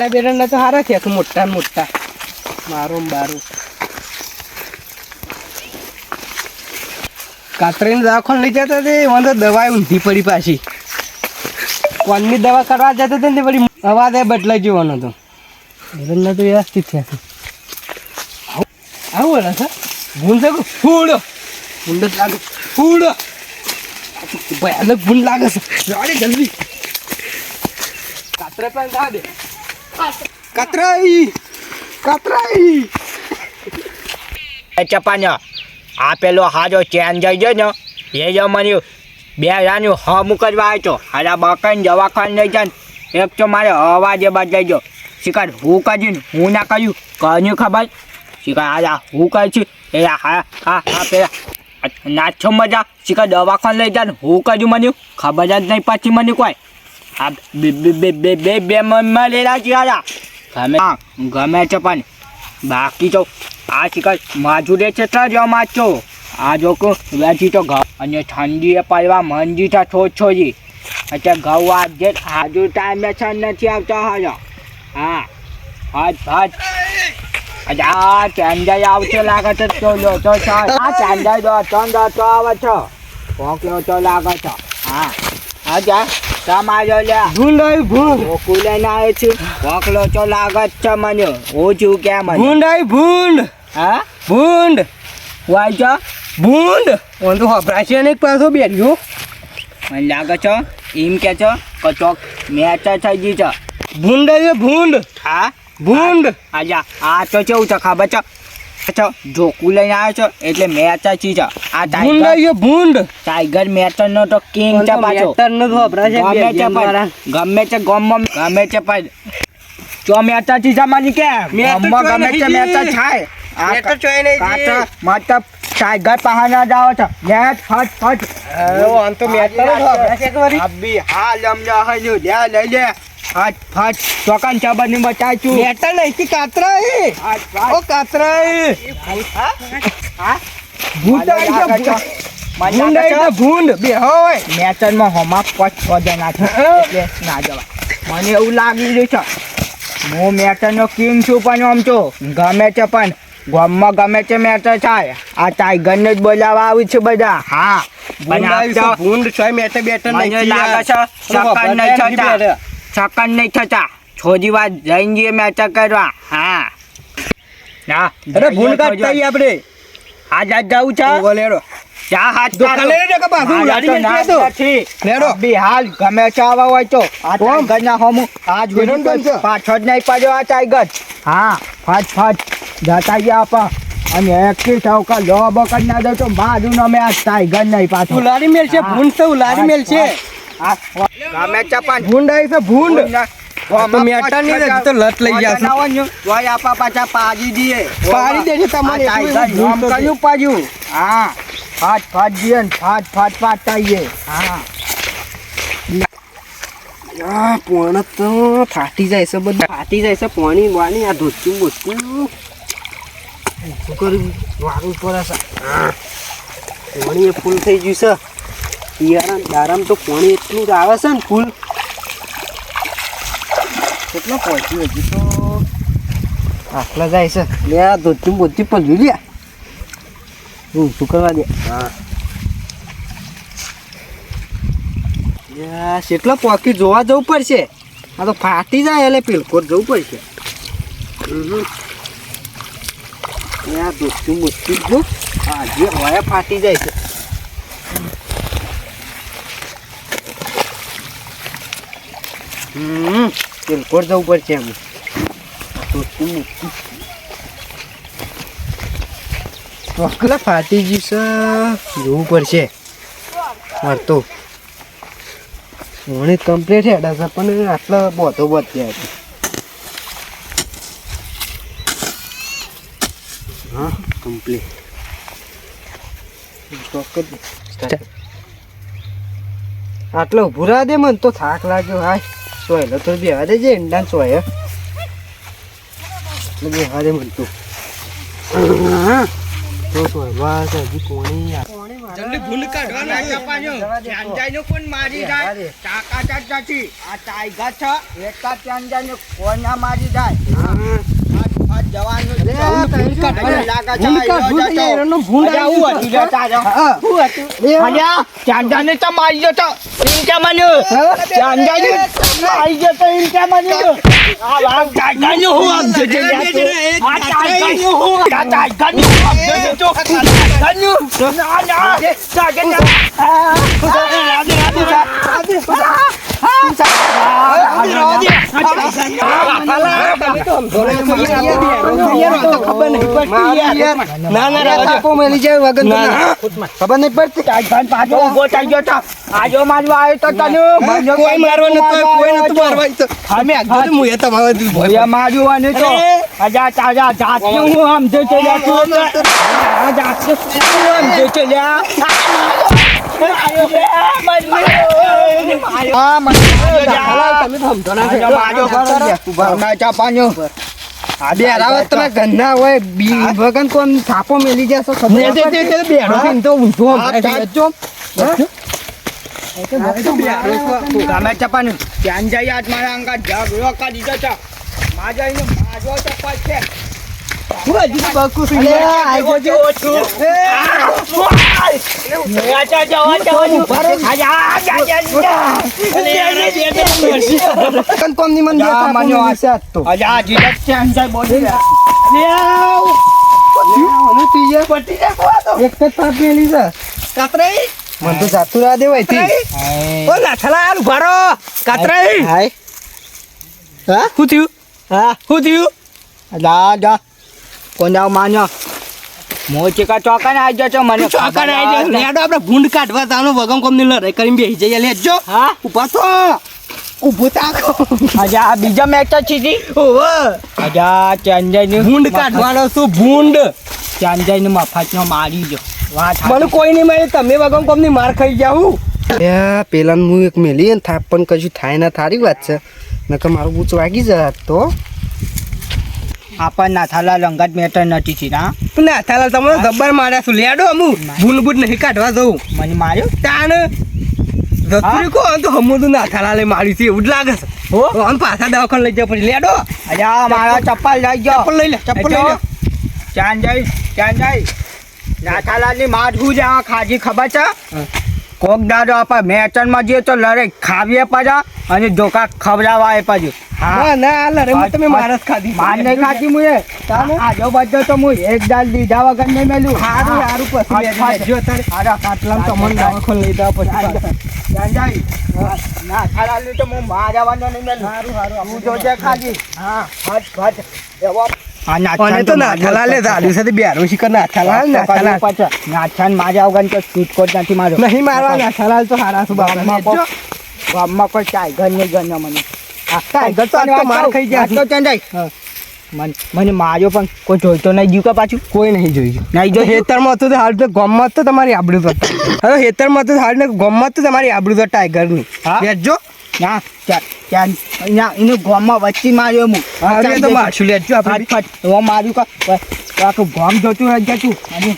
એરંડા બેરંડા તો સારા છે મોટા મોટા. મારું બારું. કાતરીને દવાખાને લઈ જતા તે મને તો દવા ઊંધી પડી પાછી. કોનની દવા કરવા જતા હતા પડી અવાજ એ બદલાઈ જવાનો હતો એરંડા તો વ્યવસ્થિત થયા આવું બોલા સર ભૂલ છે ફૂડો? ભૂંડ લાગે. ફૂડ? ભયાનક ભૂલ લાગે છે. જલ્દી. કાતરે પણ દે. કાતરાઈ કાતરાઈ એ ચપાન આ પેલો હાજો ચેન જઈ ગયો ને, એ જો મને બે હજારનું હમ કરવા આવ્યો છો હારા બકાઈને દવાખાને લઈ જાય એક તો મારે અવાજે બદલાઈ ગયો. શિકાર, હું કર્યું ને હું ના કર્યું કર્યું ખબર. શિકાર હારા હું કર્યું છે. એ હા હા હા, પેલા. નાચો મજા? શિકાર, દવાખાને લઈ જાય હું કર્યું મને, ખબર જ નહીં પછી મને કોઈ. આ બે બે મનમાં લેલા હારા ગમે ગમે છે પણ બાકી તો આ શિકાર માજુડે છે જ માચો આ જો કો વેચી તો ઘઉં. અને ઠંડી એ પડવા મંજી તો છો છોજી એટલે ઘઉં જે હાજુ ટાઈમે છે નથી આવતા હાજો હા હાજ હાજ આ ચાંદાઈ આવશે લાગે છે તો લો તો આ ચાંદાઈ દો ત્રણ તો આવે છે. પોક્યો તો લાગે છે હા. હા જા તમારો લે ભૂંડ ભૂલ. ભૂંડ ગોકુલે ના આવે છે. પોકલો ચો લાગે છે મને. ઓછું કે મને? ભૂંડ આવી ભૂંડ હા? ભૂંડ. વાય છે? ભૂંડ. ઓન તો હભરાશે ને પાછો બેઠ્યો મને લાગે છે એમ કે છે કે ચોક મેચ થઈ ગઈ છે. ભૂંડ ભૂંડ. હા? ભૂંડ. આજા આ તો કેવું છે ખબર છે? છે? જોકું લઈને આવ્યો છો? એટલે મેચ ચી છો? આ ભૂંડ ટાઈગર આવી ભૂંડ. ટાઈગર મેચર નો તો કિંગ છે પાછો. મેચર નો તો ગમે છે ગમે છે ગમમાં ગમે છે પણ. ચો ચી છે માની કે? ગમમાં ગમે છે નહીં છાય આ તો ચોય નહીં જી. મતલબ ટાઈગર પહાના જાવ છો. મેચ ફટ ફટ. ઓન તો મેચર નો તો હભરાશે એક વારી અબી હાલ અમજા હલ્યું. લે લઈ લે. ફટ ફટ ચોકન ચબરની બચાચું મેટર નહીં કે કાતરા એ ઓ કાતરા એ હા? ભૂંડ આવી છે ભૂંડ આવી છે ભૂંડ બે હોય. મેચરમાં હોમાં પચ છ જણા છે. એટલે ના જવાય. મને એવું લાગી રહ્યું છે. હું મેચરનો કિંગ છું પણ આમ છું ગમે છે પણ ગામમાં ગમે છે મેચર થાય. આ ટાઈગરને જ બોલાવા આવી છે બધા. હા. ભૂંડ છે. મેટર બેટર નહીં લાગે છે સકન નહીં થતા. થોડી વાર જઈને જઈએ મેચર કરવા. હા. ના અરે ભૂંડ કાઢતા આપણે. આ જાત જવું છે લેરો ચા હાથ. લેડો કે બાજુ? મારા લાડી તો મેલતી નાક હતો. નથી. લેડો. બી હાલ ગમે આવા હોય તો. આ કોમ? ટાઈગરના હોમું આ જ વિનોદ કોમ છે? પાછળ નહીં પડ્યો આ ટાઈગર. હા ફટ ફટ. જતા ગયા આપા. અને એકથી ચૌકા લો બકર ના દો તો બાજુ નો મેં આ ટાઈગર નહીં પાછો. ઉલારી મેલ છે ભૂન તો ઉલારી મેલ છે. ગમે પણ ભૂંડ આવી છે ભૂંડ. ભૂંડ તો લત લઈ ગયા છે. આપા પાછા પાડી દેજે તમારે કયું હા. ફાટ ફાટ દઈએ ને ફાટ ફાટ પાટાઈએ. હા. પોણ તો ફાટી જાય છે બધું. ફાટી જાય છે પોણી વાણી આ ધોતું બોતું શું કર્યું? વારું પડે છે હા. પોણી એ ફૂલ થઈ ગયું છે. યાર દારામ તો પાણી એટલું જ આવે છે ને ફૂલ? કેટલો પહોંચ્યું હજી તો? આટલા જાય છે. લે આ ધોતું પણ જોઈ લે. હું શું કરવા દે? હા. કેટલો પોકી જોવા જવું પડશે. આ તો ફાટી જાય એટલે પેલકોટ જવું પડશે. હમ. યા દોસ્તું મુસ્તું જો આ જે હોય ફાટી જાય છે. હમ પેલકોટ જવું પડશે એમ મુસ્તું ફાટી છે. જોવું પડશે. મારતો મને કમ્પ્લીટ હેડા છે પણ આટલા બોધો બોધ થયા છે. હા કમ્પ્લીટ આટલો ઊભું દે મને તો થાક લાગ્યો હાય. સોયલો તો બેવા દેજે ઈંડા સોય એટલે બેવા દે મને તું તો સોરવા છે હજી કોણી આ- જલ્દી ભૂંડ કાઢવાનો ચાંજાઈનો કોણ મારી જાય? ચાકા ચાચી આ ટાઈગર છે. એકા ચાંજાઈનો કોણ ના મારી જાય? આ આ. હા. એ અલ્યા, ચાંદાને તો મારી જતો એમ કે મને ચાંદાને મારી જતો એમ કે મને આ વાઘ ટાઈગરનો હું આમ જોજે લ્યા તું. આ ટાઈગરનો હું આ ટાઈગરનો હું આમ જોજે તું. ટાઈગરનો. ના, ના. ટાઈગરનો. આ. રાધે, રાધે, રાધે. ખબર નહીં પડતી. આજો મારવા આવ્યો તો તને. કોઈ મારવા નતો કોઈ નતું મારવા અમે આગળ મુએ તમારે ભોયા માર્યું અને તો આજા તાજા જાતનું હું આમ જો છે તું તો. આ હું આમ જો છે ચા ગંદા હોય બી કોણ થાપો મેલી જશો. જો. તમે ચપાનું ત્યાં જઈ આજ મારા અંગા ઝઘડો કરી દીધો છે માજા એને માજો ચપ્પલ છે હું હજી તો બકુ છું. લે, આઈ જજો. વગન કોમની મન બે જા, થાપો માન્યો મેલી છે આજ તો. એક જ થાપ મેલી છે. મન તો જાતું રહેવા દે વયથી. હાય. હા? શું થયું હા શું થયું જા જા કોણ જાવ માન્યો મોચિકા ચોકન આવી જજો છો મને ચોકન આઈ જાય. લેડો આપણે ભૂંડ કાઢવા તાનો વગમ કોમની લડાઈ કરીને બેસી જઈએ. લેજો. હા? ઊભા તો ઊભો તાકો અજા આ બીજો મેચ છે ઓવે. અજા ચંજય ભૂંડ કાઢવાનો શું ભૂંડ. ચંજયનું મફત નો મારી જો વાત મને કોઈ નહીં મળે તમે વગમ કોમની માર ખાઈ જાઉં એ પેલા હું એક મેલી ને થાપ પણ કશું થાય ના થારી વાત છે. નકર મારું બૂચ વાગી જાય તો. આપણ ના થાલા રંગત મેટર નથી છી ના? ના થાલા તમે ગબ્બર માર્યા છું. લેડો અમુ. ભૂલભૂત નહીં કાઢવા જવું. મને માર્યો? તાણ. જતુરી કો તો હમું તો ના થાલા લઈ મારી છે એવું જ લાગે છે. હો? આમ પાછા દવાખાને લઈ જાવ પછી. લેડો. અજા મારા ચપ્પલ લઈ ગયો ચપ્પલ લઈ લે ચપ્પલ લઈ લે. ચાંદ ચાંજય નાથાલાલની માર હું જ આ ખાજી ખબર છે? કોક દાડો આપણે મેચનમાં જઈએ તો લડે ખાવીએ પાછા અને ધોકા ખવડાવાય પાછું. હા. ના રે તમે મારસ ખાધી. માર નહીં ખાધી મુએ. આજો બધો તો હું એક દાલ દીધા વગર નહીં મેલું. સારું સારું પછી. કાટલામ તો મને લઈ પછી ના થાલાલ તો હું મારવાનો નહીં મેલું. સારું સારું હું જોજે ખાધી હા. ફટ ફટ એવો અને તો નાથાલા લે ધાડ્યું છે શીખર નાથાલા નાથાલા નાથાન માર્યા વગર તો છૂટકોટ નથી માર્યો. નહીં મારવા નાથાલાલ. તો હારા છું બાપા. કોઈ- ગામમાં કોઈ ટાઈગર નહીં ગણ્યો મને. ટાઈગર તો આજ તો માર ખાઈ ગયા તો ચંદાઈ મને મને માર્યો પણ કોઈ જોઈતો નહીં. જીવ કે પાછું? કોઈ નહીં જોયું. નહીં જો હેતરમાં હતું તો હાલ તો ગમત તો તમારી આબડું તો. હવે હેતરમાં તો હાલ ને ગમત તો તમારી આબડું તો ટાઈગરની હા? ના ત્યાં અહીંયા એનું ગામમાં વચ્ચે માર્યો હું. હવે તો મારશું લેજો આપણે. ફટ ફટ. માર્યું કે આખું ગોમ જોતું રહી જતું અને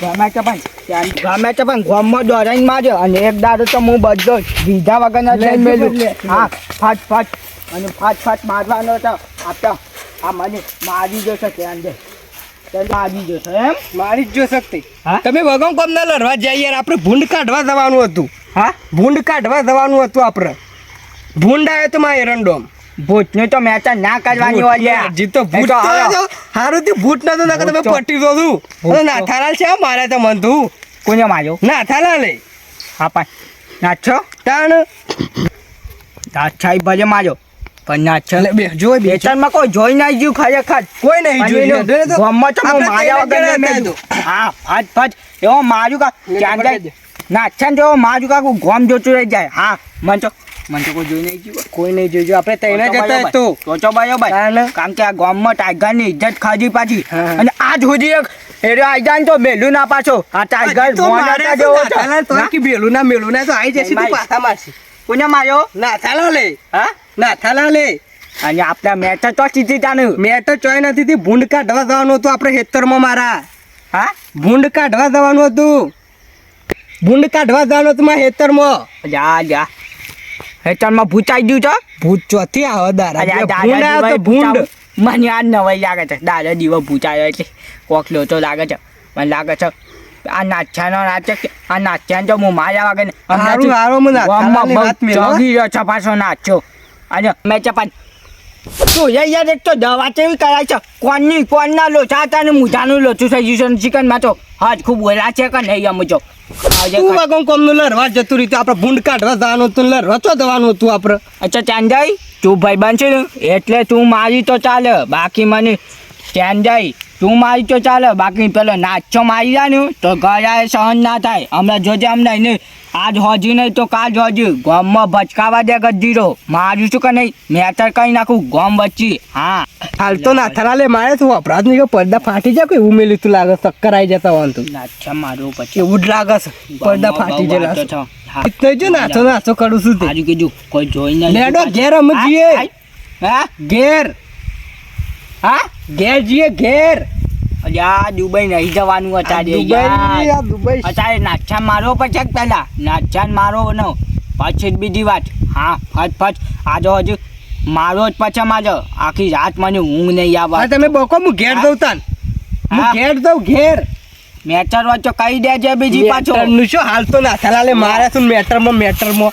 ગમે તે પણ ત્યાં ગમે તે પણ ગામમાં દોડાઈને માર્યો અને એક દાડો તો હું બધો બીજા વગરના લે, લઈને લે, મેલ્યું લે, લે. હા ફટ ફટ. અને ફટ ફટ મારવાનો હતો આપતા. આ મને મારી જશે ત્યાં ત્યાં મારી જશે એમ? મારી જ જો શકતી? તમે વગમ કોમ ના લડવા જઈએ યાર. આપણે ભૂંડ કાઢવા જવાનું હતું. હા? ભૂંડ કાઢવા જવાનું હતું આપણે. ભૂંડ આવ્યો તો માં એરંડોમ મેં તો ના કરવાની હોય. હજી તો ભૂત એ તો તો હારું થી ભૂત નતો નકર તમે પટી દો તું તો- નાથાલાલ છે મારે તો મન તું કોને માર્યો? નાથાલાલ હા પણ નાચો તાણ. નાચાઈ ભલે માર્યો પણ નાચો એટલે બે જોઈ બે. બેચરમાં કોઈ જોઈ ના જ્યું ખરેખર. કોઈ નહીં જોઈ તો. ગામમાં તો માર્યા વગર મેલ્યું. હા ફટ ફટ. એવો માર્યું કા પકડી જાય? નાચા જેવો માર્યું કા ગોમ જોતું રહી જાય. હા મન તો મન તો કોઈ જોઈ નહીં જ્યું કોઈ નહીં જોયું આપણે તઈને જતા તો. તો તો બરાબર. કારણ કે આ ગામમાં ટાઈગરની ઇજ્જત ખાધી પાછી. અને આજ સુધી એક એરો આઈ જાય તો મેલું ના પાછો. આ ટાઈગર મોના મારે તા શું જેવો તો કે બેલું ના મેલું ના તો આઈ જશે તું પાછા મારશે. કોને માર્યો? નાથાલાલ લે. હા? નાથાલાલ લે. અને આપણા મેચ તો સીધી તાનું તો ચોય નથી થી ભૂંડ કાઢવા જવાનું હતું આપણે હેતરમાં મારા. હા? ભૂંડ કાઢવા જવાનું હતું. ભૂંડ કાઢવા જવાનું હતું મારા ખેતરમાં. જા જા. હેતરમાં ભૂચાઈ ગયું છે? ભૂત ચોથી આવે દાદા તો ભૂંડ. મને આ નવાઈ લાગે છે. દાદા દીવો ભૂચાયો એટલે કોક લોચો લાગે છે. મને લાગે છે આ નાચ્યાનો નાચે આ નાચ્યાનો જો હું માર્યા વાગે હારું, હારું, મને. જગી રહ્યો છે પાછો નાચ્યો. અને મેં ચપાન તું યાર એક તો દવા કેવી કરાય છે? કોણની કોણના લોચા હતા ને મુઠાનું લોચું થઈ ગયું છે ચિકનમાં તો. હાથ ખૂબ ઓલા છે કે નહીં અમુક જો આવજે તું કર. કોમનું લરવા જતું રહ્યું આપણે ભૂંડ કાઢવા જવાનું હતું લરવા દવાનું જવાનું હતું આપણે. અચ્છા ચાંદાઈ તું ભાઈબંધ બનશે ને? એટલે તું મારી તો ચાલે. બાકી મને ચાંદાઈ તું મારી તો ચાલે. બાકી પેલો નાચો મારી જાય ને તો ઘરે સહન ના થાય. હમણાં જોજે હમણાં નહીં આજ હોજી નહીં તો કાલ હોજી. ગોમમાં ભચકાવા દે ગજીરો માર્યું છું કે નહીં? મેટર કઈ નાખું? ગોમ વચ્ચે. હા. હાલ તો નાથાલા લે મારે તું અપરાધ નહીં પડદા ફાટી જાય કોઈ એવું મેલું તું લાગે ચક્કર આવી જતા હોય તું નાચા મારું પછી. એવું જ લાગે છે પડદા ફાટી જાય. થઈ જો નાચો નાચો કરું છું તે. આજુ કીધું કોઈ જોઈ ના લેડો ઘેર અમે જઈએ. હા ઘેર. હા ઘેર જઈએ ઘેર. અલ્યા દુબઈ નહીં જવાનું અત્યારે દુબઈ અત્યારે નાચા મારો પછી પેલા નાચા મારો નો. પછી બીજી વાત. હા ફટ ફટ. આજો હજુ મારો જ પાછા માજો. આખી રાત મને ઊંઘ નહીં આવે તમે બકો હું ઘેર દઉં તાન. હું ઘેર દઉં ઘેર. મેટર વાંચો કહી દેજે બીજી પાછો. નું શું હાલ તો નાથાલા લે મારે શું મેટરમાં મેટરમાં?